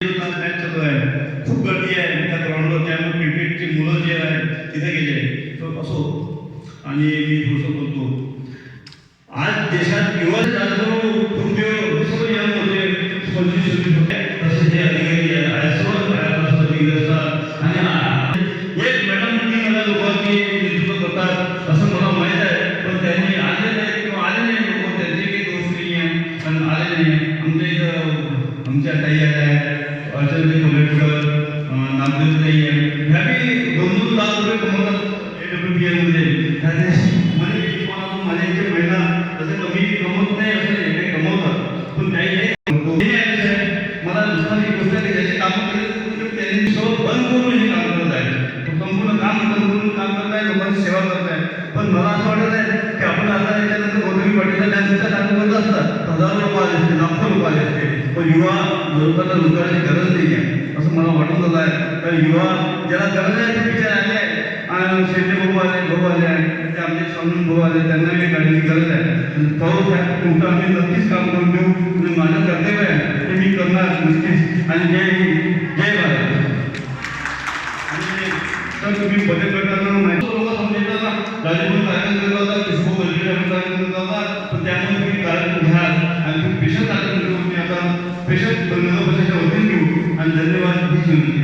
खूप गर्दी आहे त्या ग्राउंडवर त्यामुळे क्रिकेटची मुलं जे आहेत तिथे गेले तर असो आणि मी थोडंसं बोलतो आज देशात युवा राजकारण खूप यंग होते पंचवीस होते तसे जे अधिकारी असतात आणि एक मॅडम मी मला लोकांची नेतृत्व करतात असं मला माहीत आहे पण त्यांनी आले नाही किंवा आले नाही लोक त्यांचे काही दोष नाही आहे पण आले नाही आमच्या इथं आमच्या ताई आहेत अर्चनताई कमेटकर नामदेव नाही आहे ह्या दोन दोन लाख रुपये कमवतात ए डब्ल्यू पी म्हणजे कोणाला माझ्या इथे महिला तसं कमी कमवत नाही असं नाही कमवतात पण काही हे आहे मला दुसरी गोष्ट आहे ज्याचे कामं त्यांनी सगळं बंद करून हे काम करत आहे. संपूर्ण काम बंद करून काम करत आहे लोकांची सेवा करत आहे. पण मला असं वाटत आहे की आपण आता याच्यानंतर गौतमी पाटील त्यांचा काम करत असतात. हजारो लोक आले असते लाखो लोक आले असते. पण युवा लोकांना रोजगाराची गरज नाही आहे असं मला झालं आहे तर युवा ज्याला गरज आहे ते विचार आले आणि शेट्टे भाऊ आले भाऊ आले ते आमचे स्वामी भाऊ आले त्यांना काही गाडीची गरज आहे पाऊस आहे तुमचं आम्ही नक्कीच काम करून देऊ आणि माझं कर्तव्य आहे ते मी करणार नक्कीच आणि जय जय भारत सर तुम्ही बदल करताना माहिती लोक समजतात ना राजभवन कार्यक्रम केला होता गल्ली कार्यक्रम केला होता special, when we have a special menu, and then they were teaching